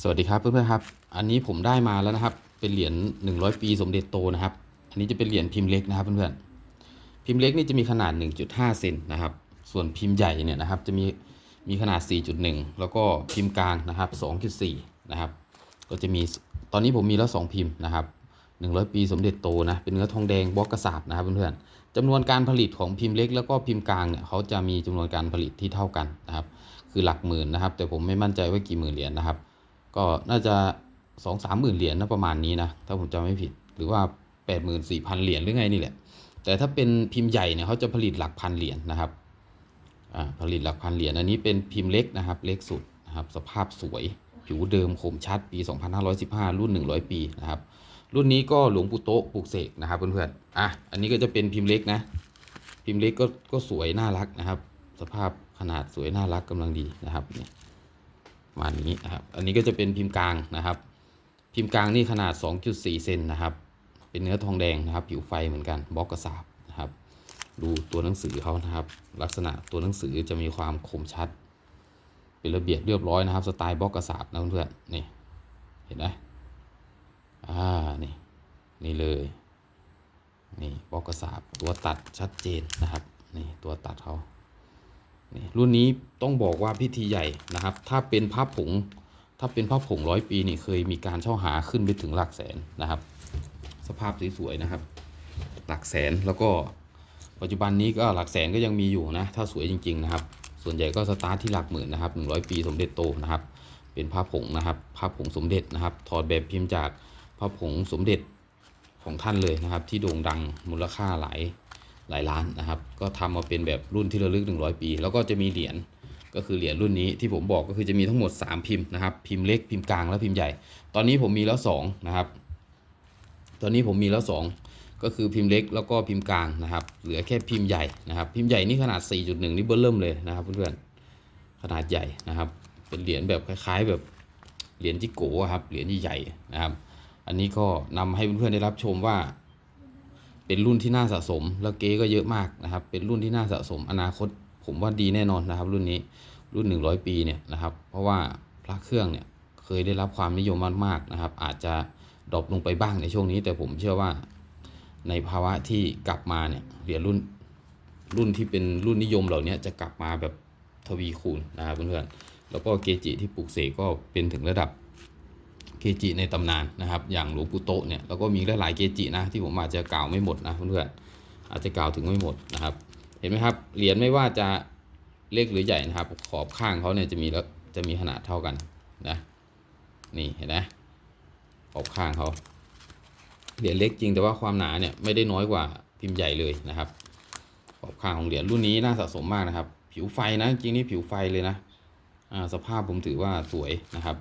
สวัสดีครับเพื่อนๆครับ อันนี้ผมได้มาแล้วนะครับ เป็นเหรียญ100 ปีสมเด็จโตนะครับ อันนี้จะเป็นเหรียญพิมพ์เล็กนะครับเพื่อนๆ พิมพ์เล็กนี่จะมีขนาด 1.5 เซนนะครับ ส่วนพิมพ์ใหญ่เนี่ยนะครับจะมีมีขนาด 4.1 แล้วก็พิมพ์กลางนะครับ 2.4 นะครับ ก็จะมีตอนนี้ผมมีแล้ว 2 พิมพ์นะครับ 100 ปีสมเด็จโตนะ เป็นเนื้อทองแดงบล็อกกระสาบนะครับเพื่อนๆจำนวนการผลิตของพิมพ์เล็ก แล้วก็พิมพ์กลางเนี่ยเขาจะมีจำนวนการผลิตที่เท่ากันนะครับ คือหลักหมื่นนะครับ แต่ผมไม่มั่นใจว่ากี่หมื่นเหรียญนะครับ ก็น่าจะสองสามหมื่นเหรียญนะประมาณนี้นะ ถ้าผมจำไม่ผิด หรือว่าแปดหมื่นสี่พันเหรียญหรือไงนี่แหละ แต่ถ้าเป็นพิมพ์ใหญ่เนี่ยเขาจะผลิตหลักพันเหรียญนะครับอ่าผลิตหลักพันเหรียญอันนี้เป็นพิมพ์เล็กนะครับ เล็กสุดนะครับ สภาพสวย ผิวเดิมคมชัดปี 2515 รุ่น 100 ปีนะครับ รุ่นนี้ก็หลวงปู่โตะปลูกเสกนะครับเพื่อนๆอะอันนี้ก็จะเป็นพิมพ์เล็กนะ พิมพ์เล็กก็ก็สวยน่ารักนะครับ สภาพขนาดสวยน่ารักกำลังดีนะครับนี่ประ มานี้นะครับอันนี้ก็จะเป็นพิมพ์กลางนะครับ พิมพ์กลางนี่ขนาด 2.4 เซนนะครับ เป็นเนื้อทองแดงนะครับ ผิวไฟเหมือนกันบล็อกกระสาบนะครับ ดูตัวหนังสือเขานะครับ ลักษณะตัวหนังสือจะมีความคมชัด เป็นระเบียบเรียบร้อยนะครับ สไตล์บล็อกกระสาบนะเพื่อนๆนี่เห็นไหมอ่านี่นี่เลยนี่บล็อกกระสาบตัวตัดชัดเจนนะครับ นี่ตัวตัดเขา รุ่นนี้ต้องบอกว่าพิธีใหญ่นะครับ ถ้าเป็นพระผง ถ้าเป็นพระผงร้อยปีนี่เคยมีการเช่าหาขึ้นไปถึงหลักแสนนะครับ สภาพสวยๆนะครับ หลักแสนแล้วก็ปัจจุบันนี้ก็หลักแสนก็ยังมีอยู่นะ ถ้าสวยจริง ๆ นะครับ ส่วนใหญ่ก็สตาร์ทที่หลักหมื่นนะครับ 100 ปีสมเด็จโตนะครับ เป็นพระผงนะครับพระผงสมเด็จนะครับถอดแบบพิมพ์จากพระผงสมเด็จของท่านเลยนะครับ ที่โด่งดังมูลค่าหลาย หลายล้านนะครับ ก็ทำมาเป็นแบบรุ่นที่ระลึก 100 ปี แล้วก็จะมีเหรียญก็คือเหรียญรุ่นนี้ที่ผมบอกก็คือจะมีทั้งหมด 3 พิมพ์นะครับพิมพ์เล็กพิมพ์กลางและพิมพ์ใหญ่ ตอนนี้ผมมีแล้ว2นะครับตอนนี้ผมมีแล้ว 2 ก็คือพิมพ์เล็กแล้วก็พิมพ์กลางนะครับเหลือแค่พิมพ์ใหญ่นะครับ พิมพ์ใหญ่นี่ขนาด 4.1 นี่เบิ้ลเริ่มเลยนะครับเพื่อนๆขนาดใหญ่นะครับ เป็นเหรียญแบบคล้าย ๆ แบบเหรียญจิโก้อะครับเหรียญใหญ่ๆนะครับ อันนี้ก็นำให้เพื่อนๆได้รับชมว่า เป็นรุ่นที่น่าสะสม แล้วเก๊ก็เยอะมากนะครับ เป็นรุ่นที่น่าสะสม อนาคตผมว่าดีแน่นอนนะครับ รุ่นนี้รุ่น 100 ปีเนี่ยนะครับ เพราะว่าพระเครื่องเนี่ยเคยได้รับความนิยมมากๆนะครับ อาจจะดรอปลงไปบ้างในช่วงนี้ แต่ผมเชื่อว่าในภาวะที่กลับมาเนี่ยเหรียญรุ่นรุ่นที่เป็นรุ่นนิยมเหล่านี้จะกลับมาแบบทวีคูณนะครับเพื่อนๆแล้วก็เกจิที่ปลูกเสกก็เป็นถึงระดับ เกจิในตำนานนะครับ อย่างหลวงปู่โตเนี่ยแล้วก็มีหลายๆเกจินะที่ผมอาจจะกล่าวไม่หมดนะเพื่อนๆอาจจะกล่าวถึงไม่หมดนะครับ เห็นไหมครับเหรียญไม่ว่าจะเล็กหรือใหญ่นะครับ ขอบข้างเขาเนี่ยจะมีแล้วจะมีขนาดเท่ากันนะนี่เห็นไหมขอบข้างเขาเหรียญเล็กจริงแต่ว่าความหนาเนี่ยไม่ได้น้อยกว่าพิมพ์ใหญ่เลยนะครับ ขอบข้างของเหรียญรุ่นนี้น่าสะสมมากนะครับ ผิวไฟนะจริงๆนี่ผิวไฟเลยนะอ่าสภาพผมถือว่าสวยนะครับ